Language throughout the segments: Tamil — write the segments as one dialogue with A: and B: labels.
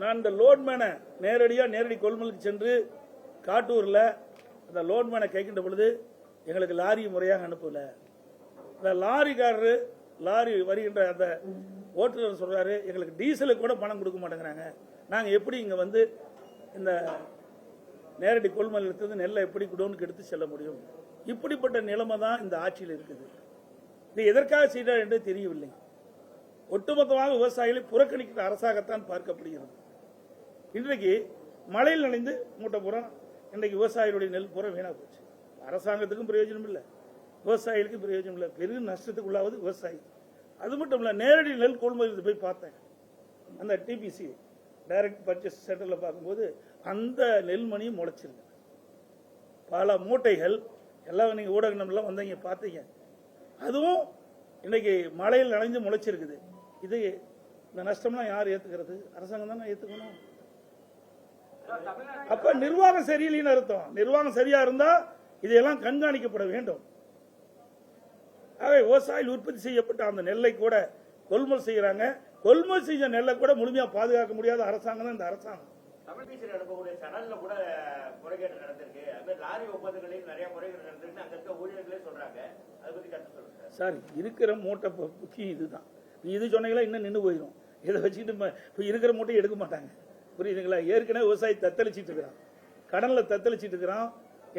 A: நான் இந்த லோட்மேனை நேரடியாக நேரடி கொள்முதலுக்கு சென்று காட்டூரில் அந்த லோட்மேனை கேட்கின்ற பொழுது எங்களுக்கு லாரி முறையாக அனுப்பல. இந்த லாரிக்காரரு லாரி வருகின்ற அந்த ஓட்டுநர் சொல்றாரு எங்களுக்கு டீசலுக்கு கூட பணம் கொடுக்க மாட்டேங்கிறாங்க. நாங்கள் எப்படி இங்கே வந்து இந்த நேரடி கொள்முதல் எடுத்தது நெல்லை எப்படி குடோனுக்கு எடுத்து செல்ல முடியும்? இப்படிப்பட்ட நிலைமை தான் இந்த ஆட்சியில் இருக்குது. இது எதற்காக செய்தார் என்று தெரியவில்லை. ஒட்டுமொத்தமாக விவசாயிகளை புறக்கணிக்கிற அரசாகத்தான் பார்க்கப்படுகிறது. இன்றைக்கு மழையில் நனைந்து மூட்டை புறம் இன்றைக்கு விவசாயிகளுடைய நெல் புறம் வீணாக போச்சு. அரசாங்கத்துக்கும் பிரயோஜனம் இல்லை. விவசாயிகளுக்கும் பிரயோஜனம் இல்லை. பெரிய நஷ்டத்துக்கு உள்ளாவது விவசாயி. அது மட்டும் இல்லை நேரடி நெல் கொள்முதல் போய் பார்த்தேன். அந்த டிபிசி டைரக்ட் பர்ச்சேஸ் சென்டரில் பார்க்கும்போது அந்த நெல்மணியும் முளைச்சிருக்கு பல மூட்டைகள் எல்லாம் நீங்கள் ஊடகம்லாம் வந்தீங்க பார்த்தீங்க. அதுவும் இன்னைக்கு மழையில் நனைஞ்சு முளைச்சிருக்குது. இது இந்த நஷ்டம்லாம் யார் ஏற்றுக்கிறது அரசாங்கம் தானே ஏற்றுக்கணும் அப்ப நிர்வாகம் சரியில்லைன்னு அர்த்தம். நிர்வாகம் சரியா இருந்தா இதையெல்லாம் கண்காணிக்கப்பட வேண்டும். ஆகவே விவசாயிகள் உற்பத்தி செய்யப்பட்ட அந்த நெல்லை கூட கொள்முதல் செய்யறாங்க. கொள்முதல் செஞ்ச நெல்லை கூட முழுமையா பாதுகாக்க முடியாத அரசாங்கம் தான் இந்த அரசாங்கம்.
B: தமிழ் பேசுகிற அனுப்பக்கூடிய சடல்ல கூட முறைகேடு நடந்திருக்கு. அது மாதிரி லாரி ஒப்பந்தங்களில் நிறைய முறைகேடு நடந்திருக்கு அங்க இருக்க ஊழியர்களே சொல்றாங்க. அதை பத்தி கருத்து சொல்லுங்க
A: சார். இருக்கிற மூட்டை முக்கியம் இதுதான். நீ இது சொன்னீங்களா இன்னும் நின்று போயிடும் இதை வச்சுக்கிட்டு இருக்கிற மூட்டையை எடுக்க மாட்டாங்க. புரியுதுங்களா? ஏற்கனவே விவசாயி தத்தளிச்சிட்டு இருக்கிறான். கடனில் தத்தளிச்சிட்டு இருக்கிறான்.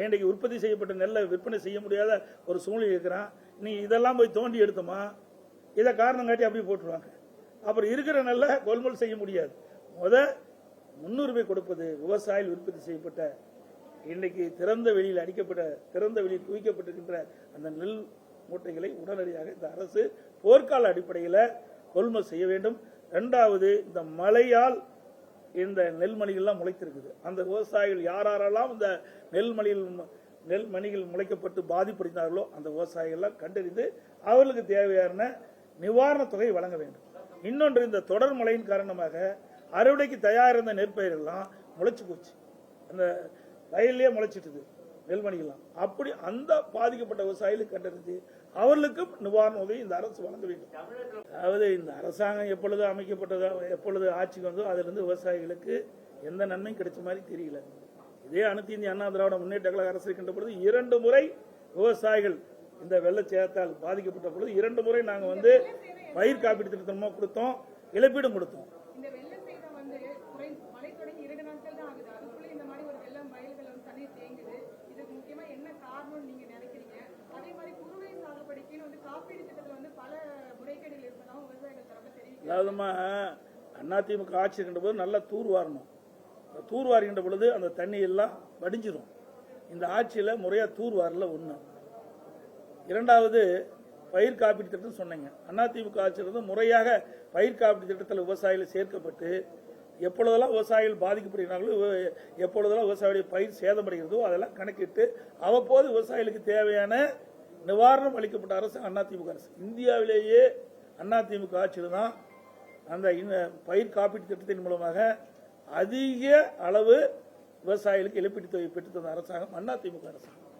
A: இன்றைக்கு உற்பத்தி செய்யப்பட்ட நெல்லை விற்பனை செய்ய முடியாத ஒரு சூழ்நிலை இருக்கிறான். நீ இதெல்லாம் போய் தோண்டி எடுத்தோமா? இதை காரணம் காட்டி அப்படியே போட்டுருவாங்க. அப்புறம் இருக்கிற நெல்லை கொள்முதல் செய்ய முடியாது. முத முன்னுரிமை கொடுப்பது விவசாயிகள் உற்பத்தி செய்யப்பட்ட இன்றைக்கு திறந்த வெளியில் அடிக்கப்பட்ட திறந்த வெளியில் குவிக்கப்பட்டிருக்கின்ற அந்த நெல் மூட்டைகளை உடனடியாக இந்த அரசு போர்க்கால அடிப்படையில் கொள்முதல் செய்ய வேண்டும். இரண்டாவது இந்த மழையால் இந்த நெல்மணிகள்லாம் முளைத்திருக்குது. அந்த விவசாயிகள் யாரெல்லாம் இந்த நெல்மணிகள் நெல் மணிகள் முளைக்கப்பட்டு பாதிப்படைந்தார்களோ அந்த விவசாயிகள்லாம் கண்டறிந்து அவர்களுக்கு தேவையான நிவாரணத் தொகை வழங்க வேண்டும். இன்னொன்று இந்த தொடர் மழையின் காரணமாக அறுவடைக்கு தயார் இருந்த நெற்பயிரெல்லாம் முளைச்சு போச்சு. அந்த வயல்லே முளைச்சிட்டுது. நெல்மணிகள்லாம் அப்படி அந்த பாதிக்கப்பட்ட விவசாயிகளுக்கு கண்டறிஞ்சு அவர்களுக்கும் நிவாரண உதவி இந்த அரசு வழங்க வேண்டும். அதாவது இந்த அரசாங்கம் எப்பொழுது அமைக்கப்பட்டதோ எப்பொழுது ஆட்சிக்கு வந்தோ அதிலிருந்து விவசாயிகளுக்கு எந்த நன்மையும் கிடைச்ச மாதிரி தெரியல. இதே அனைத்து இந்திய அண்ணா திராவிட முன்னேற்ற கழக அரசு இருக்கின்ற பொழுது இரண்டு முறை விவசாயிகள் இந்த வெள்ளச்சேதத்தால் பாதிக்கப்பட்ட பொழுது இரண்டு முறை நாங்கள் வந்து பயிர் காப்பீடு திட்டமா கொடுத்தோம் இழப்பீடும் கொடுத்தோம்
C: இந்த வெள்ள சேதம் வந்து குறை மழை தொடங்கி இரண்டு நாட்கள் தான் ஆகுது அதுக்குள்ள இந்த மாதிரி ஒரு வெள்ளம் வயல்கள் வந்து தண்ணீர் தேங்குது இதுக்கு முக்கியமா என்ன நீங்க நினைக்கிறீங்க? அதே மாதிரி குறுவை சாகுபடிக்குன்னு வந்து காப்பீடு திட்டத்துல வந்து பல முறைகேடுகள் இருப்பதாகவும் விவசாயிகள் தரப்பு தெரியும்
A: அதாவதுமா அதிமுக ஆட்சி இருக்கின்ற போது நல்லா தூர் வாரணும். தூர் வாருகின்ற பொழுது அந்த தண்ணி எல்லாம் வடிஞ்சிடும் இந்த ஆட்சியில் முறையாக தூர் வாரல ஒன்று இரண்டாவது பயிர் காப்பீடு திட்டம் சொன்னீங்க. அதிமுக ஆட்சியிலிருந்து முறையாக பயிர் காப்பீடு திட்டத்தில் விவசாயிகள் சேர்க்கப்பட்டு எப்பொழுதெல்லாம் விவசாயிகள் பாதிக்கப்படுகிறார்களோ எப்பொழுதெல்லாம் விவசாயிகளுடைய பயிர் சேதமடைகிறதோ அதெல்லாம் கணக்கிட்டு அவ்வப்போது விவசாயிகளுக்கு தேவையான நிவாரணம் அளிக்கப்பட்ட அரசு அதிமுக அரசு. இந்தியாவிலேயே அதிமுக ஆட்சியில் தான் அந்த பயிர் காப்பீட்டு திட்டத்தின் மூலமாக அதிக அளவு விவசாயிகளுக்கு இழப்பீட்டு தொகை பெற்று தந்த அரசாங்கம் அதிமுக அரசாங்கம்.